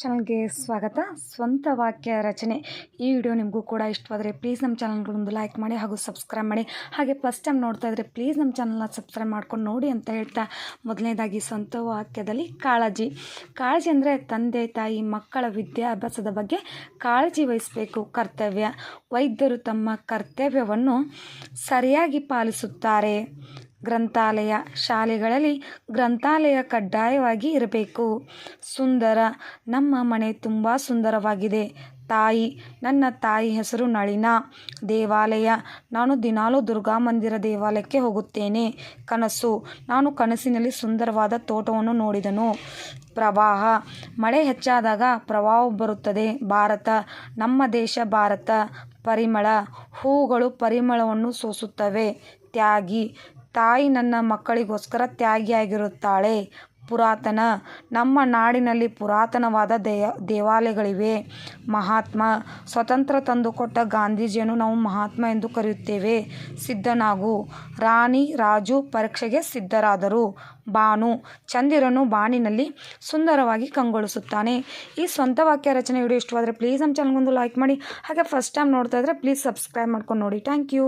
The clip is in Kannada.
ಚಾನಲ್ಗೆ ಸ್ವಾಗತ. ಸ್ವಂತ ವಾಕ್ಯ ರಚನೆ. ಈ ವಿಡಿಯೋ ನಿಮಗೂ ಕೂಡ ಇಷ್ಟವಾದರೆ ಪ್ಲೀಸ್ ನಮ್ಮ ಚಾನಲ್ಗಳೊಂದು ಲೈಕ್ ಮಾಡಿ ಹಾಗೂ ಸಬ್ಸ್ಕ್ರೈಬ್ ಮಾಡಿ. ಹಾಗೆ ಫಸ್ಟ್ ಟೈಮ್ ನೋಡ್ತಾ ಇದ್ರೆ ಪ್ಲೀಸ್ ನಮ್ಮ ಚಾನಲ್ನ ಸಬ್ಸ್ಕ್ರೈಬ್ ಮಾಡ್ಕೊಂಡು ನೋಡಿ ಅಂತ ಹೇಳ್ತಾ ಮೊದಲನೇದಾಗಿ ಸ್ವಂತ ವಾಕ್ಯದಲ್ಲಿ ಕಾಳಜಿ. ಕಾಳಜಿ ಅಂದರೆ ತಂದೆ, ತಾಯಿ, ಮಕ್ಕಳ ವಿದ್ಯಾಭ್ಯಾಸದ ಬಗ್ಗೆ ಕಾಳಜಿ ವಹಿಸಬೇಕು, ಕರ್ತವ್ಯ. ವೈದ್ಯರು ತಮ್ಮ ಕರ್ತವ್ಯವನ್ನು ಸರಿಯಾಗಿ ಪಾಲಿಸುತ್ತಾರೆ. ಗ್ರಂಥಾಲಯ ಶಾಲೆಗಳಲ್ಲಿ ಗ್ರಂಥಾಲಯ ಕಡ್ಡಾಯವಾಗಿ ಇರಬೇಕು. ಸುಂದರ, ನಮ್ಮ ಮನೆ ತುಂಬ ಸುಂದರವಾಗಿದೆ. ತಾಯಿ, ನನ್ನ ತಾಯಿ ಹೆಸರು ನಳಿನ. ದೇವಾಲಯ, ನಾನು ದಿನಾಲೂ ದುರ್ಗಾ ಮಂದಿರ ದೇವಾಲಯಕ್ಕೆ ಹೋಗುತ್ತೇನೆ. ಕನಸು, ನಾನು ಕನಸಿನಲ್ಲಿ ಸುಂದರವಾದ ತೋಟವನ್ನು ನೋಡಿದನು. ಪ್ರವಾಹ, ಮಳೆ ಹೆಚ್ಚಾದಾಗ ಪ್ರವಾಹ ಬರುತ್ತದೆ. ಭಾರತ, ನಮ್ಮ ದೇಶ ಭಾರತ. ಪರಿಮಳ ಹೂಗಳು ಪರಿಮಳವನ್ನು ಸೋಸುತ್ತವೆ. ತ್ಯಾಗಿ ತಾಯಿ ನನ್ನ ಮಕ್ಕಳಿಗೋಸ್ಕರ ತ್ಯಾಗಿಯಾಗಿರುತ್ತಾಳೆ. ಪುರಾತನ, ನಮ್ಮ ನಾಡಿನಲ್ಲಿ ಪುರಾತನವಾದ ದೇಯ, ದೇವಾಲಯಗಳಿವೆ. ಮಹಾತ್ಮ, ಸ್ವತಂತ್ರ ತಂದುಕೊಟ್ಟ ಗಾಂಧೀಜಿಯನ್ನು ನಾವು ಮಹಾತ್ಮ ಎಂದು ಕರೆಯುತ್ತೇವೆ. ಸಿದ್ಧನಾಗು. ರಾಣಿ, ರಾಜು ಪರೀಕ್ಷೆಗೆ ಸಿದ್ಧರಾದರು. ಬಾನು. ಚಂದಿರನು ಬಾಣಿನಲ್ಲಿ ಸುಂದರವಾಗಿ ಕಂಗೊಳಿಸುತ್ತಾನೆ. ಈ ಸ್ವಂತ ವಾಕ್ಯ ರಚನೆ ವಿಡಿಯೋ ಇಷ್ಟವಾದರೆ ಪ್ಲೀಸ್ ನಮ್ಮ ಚಾನಲ್ಗೊಂದು ಲೈಕ್ ಮಾಡಿ. ಹಾಗೆ ಫಸ್ಟ್ ಟೈಮ್ ನೋಡ್ತಾ ಇದ್ದರೆ ಪ್ಲೀಸ್ ಸಬ್ಸ್ಕ್ರೈಬ್ ಮಾಡ್ಕೊಂಡು ನೋಡಿ. Thank you